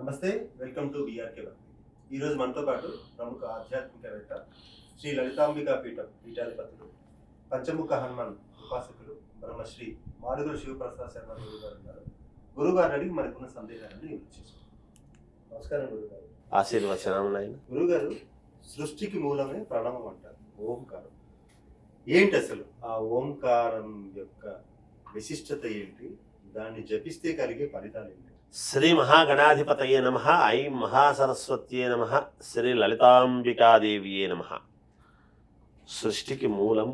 నమస్తే welcome to BRK భక్తి ఈరోజు మనతో పాటు ప్రముఖ ఆధ్యాత్మికవేత్త శ్రీ లలితాంబికా పీఠం పీఠాధిపతులు పంచముఖ హనుమాన్ ఉపాసకులు బ్రహ్మశ్రీ మాడుగురు శివప్రసాద్ శర్మ గురువు గారు ఉన్నారు. గురువు గారిని అడిగి మనకున్న సందేహాలను నివృత్తి నమస్కారం గురుగారు ఆశీర్వచనం గురుగారు సృష్టికి మూలమే ప్రణవం అంటారు ఓంకారం. ఏంటి అసలు ఆ ఓంకారం యొక్క విశిష్టత ఏంటి? దాన్ని జపిస్తే కలిగే ఫలితాలు ఏంటి? శ్రీ మహాగణాధిపతయే నమ ఐ మహాసరస్వత్యే నమ శ్రీ లలితాంబికాదేవియే నమ. సృష్టికి మూలం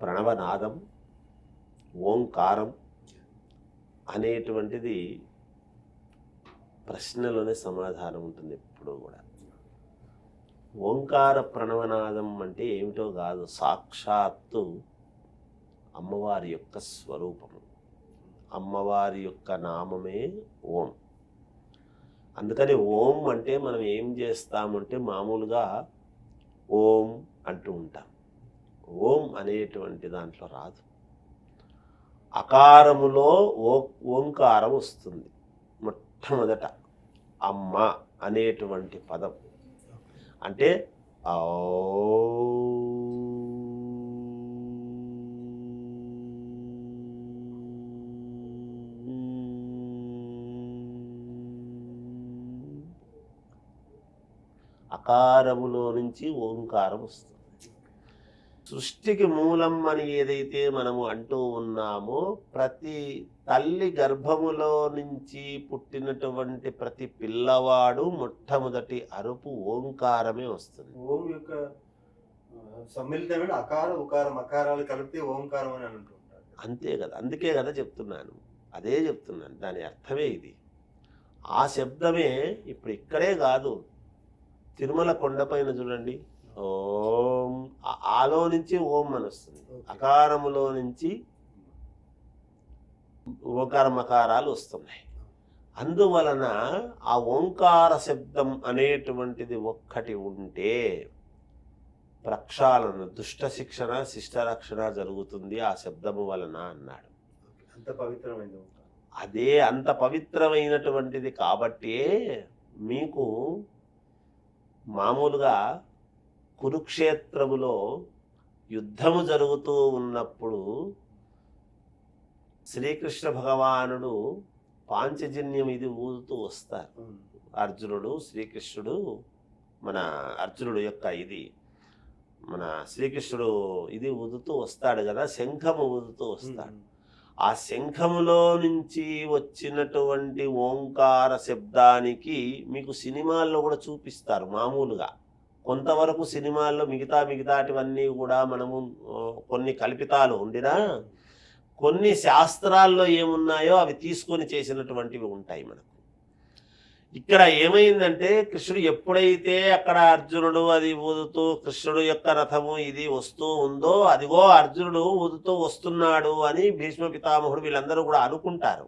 ప్రణవనాదం ఓంకారం అనేటువంటిది ప్రశ్నలోనే సమాధానం ఉంటుంది ఎప్పుడు కూడా. ఓంకార ప్రణవనాదం అంటే ఏమిటో కాదు సాక్షాత్తు అమ్మవారి యొక్క స్వరూపము. అమ్మవారి యొక్క నామమే ఓం. అందుకని ఓం అంటే మనం ఏం చేస్తామంటే మామూలుగా ఓం అంటూ ఉంటాం. ఓం అనేటువంటి దాంట్లో రాదు. అకారములో ఓ ఓంకారం వస్తుంది. మొట్టమొదట అమ్మ అనేటువంటి పదం. అంటే ఓ అకారములో నుంచి ఓంకారం వస్తుంది. సృష్టికి మూలం అని ఏదైతే మనము అంటూ ఉన్నామో ప్రతి తల్లి గర్భములో నుంచి పుట్టినటువంటి ప్రతి పిల్లవాడు మొట్టమొదటి అరుపు ఓంకారమే వస్తుంది. ఓం యొక్క సమ్మిళితమైన అకార ఉకారం అకారాలు కలిపితే ఓంకారం అని అంటూ ఉంటారు. అంతే కదా అందుకే కదా చెప్తున్నాను. అదే చెప్తున్నాను దాని అర్థమే ఇది. ఆ శబ్దమే ఇప్పుడు ఇక్కడే కాదు తిరుమల కొండపైన చూడండి. ఓం. ఆలో నుంచి ఓం అని వస్తుంది. అకారములో నుంచి ఓంకార మకారాలు వస్తున్నాయి. అందువలన ఆ ఓంకార శబ్దం అనేటువంటిది ఒక్కటి ఉంటే ప్రక్షాళన దుష్ట శిక్షణ శిష్ట రక్షణ జరుగుతుంది ఆ శబ్దము వలన అన్నాడు. అంత పవిత్రమైనది ఓంకారం. అదే అంత పవిత్రమైనటువంటిది కాబట్టే మీకు మామూలుగా కురుక్షేత్రములో యుద్ధము జరుగుతూ ఉన్నప్పుడు శ్రీకృష్ణ భగవానుడు పాంచజన్యం ఇది ఊదుతూ వస్తారు. అర్జునుడు శ్రీకృష్ణుడు మన అర్జునుడు యొక్క ఇది మన శ్రీకృష్ణుడు ఇది ఊదుతూ వస్తాడు కదా శంఖము ఊదుతూ వస్తాడు. ఆ శంఖములో నుంచి వచ్చినటువంటి ఓంకార శబ్దానికి మీకు సినిమాల్లో కూడా చూపిస్తారు మామూలుగా. కొంతవరకు సినిమాల్లో మిగతా మిగతాటివన్నీ కూడా మనము కొన్ని కల్పితాలు ఉండినా కొన్ని శాస్త్రాల్లో ఏమున్నాయో అవి తీసుకొని చేసినటువంటివి ఉంటాయి మనకు. ఇక్కడ ఏమైందంటే కృష్ణుడు ఎప్పుడైతే అక్కడ అర్జునుడు అది ఊదుతూ కృష్ణుడు యొక్క రథము ఇది వస్తూ ఉందో అదిగో అర్జునుడు ఊదుతూ వస్తున్నాడు అని భీష్మ పితామహుడు వీళ్ళందరూ కూడా అనుకుంటారు.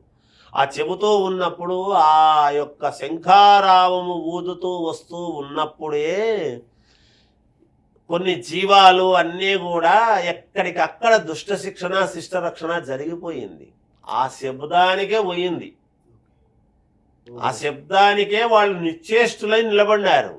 ఆ చెబుతూ ఉన్నప్పుడు ఆ యొక్క శంఖారావము ఊదుతూ వస్తూ ఉన్నప్పుడే కొన్ని జీవాలు అన్నీ కూడా ఎక్కడికక్కడ దుష్ట శిక్షణ శిష్ట రక్షణ జరిగిపోయింది. ఆ శబ్దానికే పోయింది. ఆ శబ్దానికే వాళ్ళు నిశ్చేష్టులై నిలబడ్డారు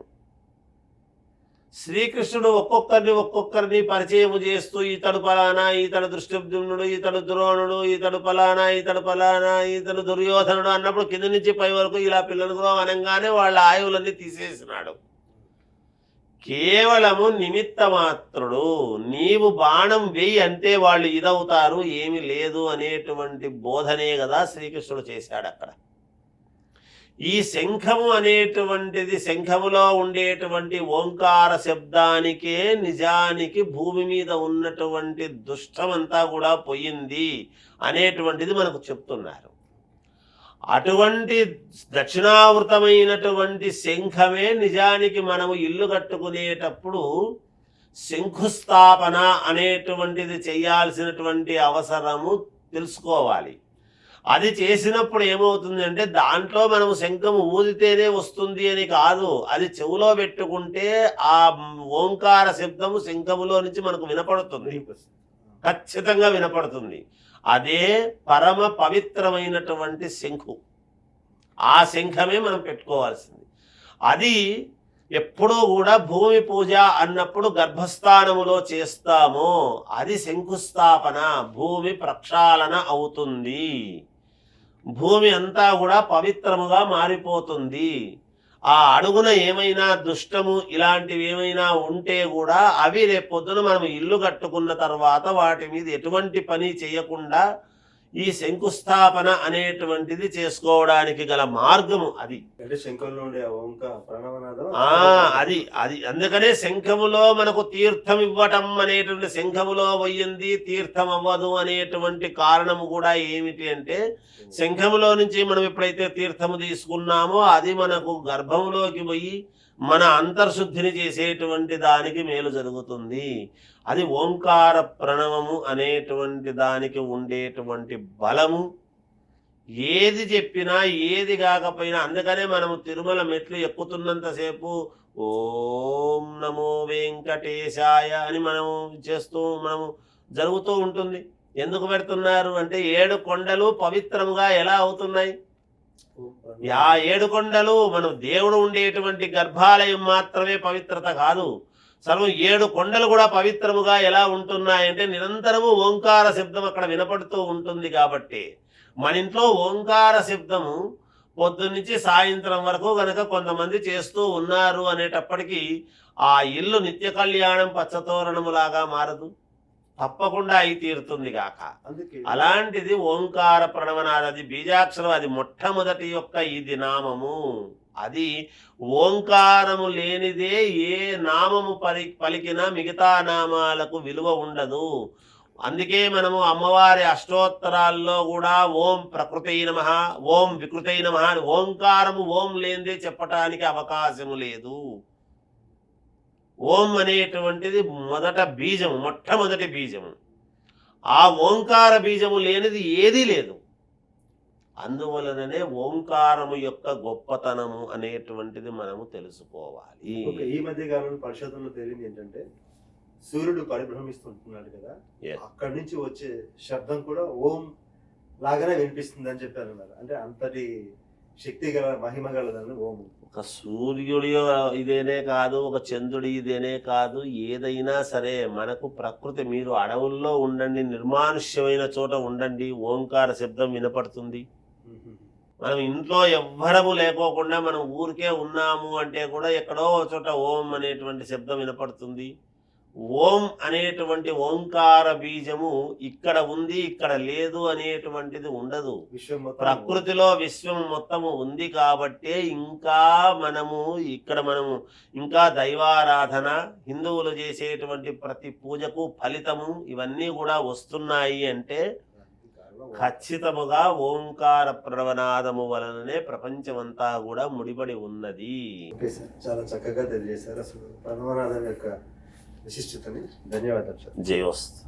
శ్రీకృష్ణుడు ఒక్కొక్కరిని ఒక్కొక్కరిని పరిచయం చేస్తూ ఇతడు పలానా ఇతడు దృష్టిబ్దుమ్నుడు ఇతడు ద్రోణుడు ఇతడు పలానా ఇతడు పలానా ఇతడు దుర్యోధనుడు అన్నప్పుడు కింద నుంచి పై వరకు ఇలా పిల్లలకు అనగానే వాళ్ళ ఆయువులన్నీ తీసేసినాడు. కేవలము నిమిత్త మాత్రుడు నీవు బాణం వెయ్యి అంటే వాళ్ళు ఇదవుతారు ఏమి లేదు అనేటువంటి బోధనే కదా శ్రీకృష్ణుడు చేశాడు అక్కడ. ఈ శంఖము అనేటువంటిది శంఖములో ఉండేటువంటి ఓంకార శబ్దానికే నిజానికి భూమి మీద ఉన్నటువంటి దుష్టమంతా కూడా పోయింది అనేటువంటిది మనకు చెప్తున్నారు. అటువంటి దక్షిణావృతమైనటువంటి శంఖమే నిజానికి మనము ఇల్లు కట్టుకునేటప్పుడు శంకుస్థాపన అనేటువంటిది చేయాల్సినటువంటి అవసరము తెలుసుకోవాలి. అది చేసినప్పుడు ఏమవుతుంది అంటే దాంట్లో మనం శంఖము ఊదితేనే వస్తుంది అని కాదు. అది చెవులో పెట్టుకుంటే ఆ ఓంకార శబ్దము శంఖములో నుంచి మనకు వినపడుతుంది. ఖచ్చితంగా వినపడుతుంది. అదే పరమ పవిత్రమైనటువంటి శంఖు. ఆ శంఖమే మనం పెట్టుకోవాల్సింది. అది ఎప్పుడూ కూడా భూమి పూజ అన్నప్పుడు గర్భస్థానములో చేస్తామో. అది శంకుస్థాపన భూమి ప్రక్షాళన అవుతుంది. భూమి అంతా కూడా పవిత్రముగా మారిపోతుంది. ఆ అడుగున ఏమైనా దుష్టము ఇలాంటివి ఏమైనా ఉంటే కూడా అవి రేపొద్దున మనం ఇల్లు కట్టుకున్న తర్వాత వాటి మీద ఎటువంటి పని చేయకుండా ఈ శంకుస్థాపన అనేటువంటిది చేసుకోవడానికి గల మార్గము అది. అంటే శంఖంలో ఉండే ఆ అది అది. అందుకనే శంఖములో మనకు తీర్థం ఇవ్వటం అనేటువంటి శంఖములో పోయింది తీర్థం అవ్వదు అనేటువంటి కారణము కూడా ఏమిటి అంటే శంఖములో నుంచి మనం ఎప్పుడైతే తీర్థము తీసుకున్నామో అది మనకు గర్భంలోకి పోయి మన అంతర్శుద్ధిని చేసేటువంటి దానికి మేలు జరుగుతుంది. అది ఓంకార ప్రణవము అనేటువంటి దానికి ఉండేటువంటి బలము. ఏది చెప్పినా ఏది కాకపోయినా అందుకనే మనము తిరుమల మెట్లు ఎక్కుతున్నంతసేపు ఓం నమో వెంకటేశాయ అని మనము చేస్తూ మనము జరుగుతూ ఉంటుంది. ఎందుకు పెడుతున్నారు అంటే ఏడు కొండలు పవిత్రముగా ఎలా అవుతున్నాయి? యా ఏడు కొండలు మనం దేవుడు ఉండేటువంటి గర్భాలయం మాత్రమే పవిత్రత కాదు. సర్వం ఏడు కొండలు కూడా పవిత్రముగా ఎలా ఉంటున్నాయంటే నిరంతరము ఓంకార శబ్దం అక్కడ వినపడుతూ ఉంటుంది కాబట్టి మన ఇంట్లో ఓంకార శబ్దము పొద్దున్నుంచి సాయంత్రం వరకు కనుక కొంతమంది చేస్తూ ఉన్నారు అనేటప్పటికీ ఆ ఇల్లు నిత్య కళ్యాణం పచ్చతోరణములాగా మారదు. తప్పకుండా అయి తీరుతుంది గాక. అలాంటిది ఓంకార ప్రణవనాది అది బీజాక్షరం అది మొట్టమొదటి యొక్క ఇది నామము అది ఓంకారము లేనిదే ఏ నామము పలి పలికినా మిగతా నామాలకు విలువ ఉండదు. అందుకే మనము అమ్మవారి అష్టోత్తరాల్లో కూడా ఓం ప్రకృతై నమ ఓం వికృతై నమ అని ఓంకారము ఓం లేనిదే చెప్పటానికి అవకాశము లేదు. ఓం అనేటువంటిది మొదట బీజము మొట్టమొదటి బీజము. ఆ ఓంకార బీజము లేనిది ఏదీ లేదు. అందువలననే ఓంకారము యొక్క గొప్పతనము అనేటువంటిది మనము తెలుసుకోవాలి. ఈ మధ్య కాలంలో పరిశోధనలో తేలింది ఏంటంటే సూర్యుడు పరిభ్రమిస్తుంటున్నాడు కదా. అక్కడి నుంచి వచ్చే శబ్దం కూడా ఓం లాగానే వినిపిస్తుంది అని చెప్పారు అంటే అంతటి శక్తిగల మహిమ గలదని ఓము. ఒక సూర్యుడి ఇదేనే కాదు ఒక చంద్రుడి ఇదేనే కాదు ఏదైనా సరే మనకు ప్రకృతి మీరు అడవుల్లో ఉండండి నిర్మానుష్యమైన చోట ఉండండి ఓంకార శబ్దం వినపడుతుంది. మనం ఇంట్లో ఎవ్వరము లేకోకుండా మనం ఊరికే ఉన్నాము అంటే కూడా ఎక్కడో ఒక చోట ఓం అనేటువంటి శబ్దం వినపడుతుంది. ఓం అనేటువంటి ఓంకార బీజము ఇక్కడ ఉంది ఇక్కడ లేదు అనేటువంటిది ఉండదు ప్రకృతిలో విశ్వం మొత్తము ఉంది కాబట్టే ఇంకా మనము ఇక్కడ మనము ఇంకా దైవారాధన హిందువులు చేసేటువంటి ప్రతి పూజకు ఫలితము ఇవన్నీ కూడా వస్తున్నాయి అంటే. ఖచ్చితముగా ఓంకార ప్రణవనాదము వలననే ప్రపంచమంతా కూడా ముడిపడి ఉన్నది చాలా చక్కగా తెలియజేశారు అసలు ప్రణవనాథం యొక్క విశిష్టతని ధన్యవాదాలు సార్ జయోస్తు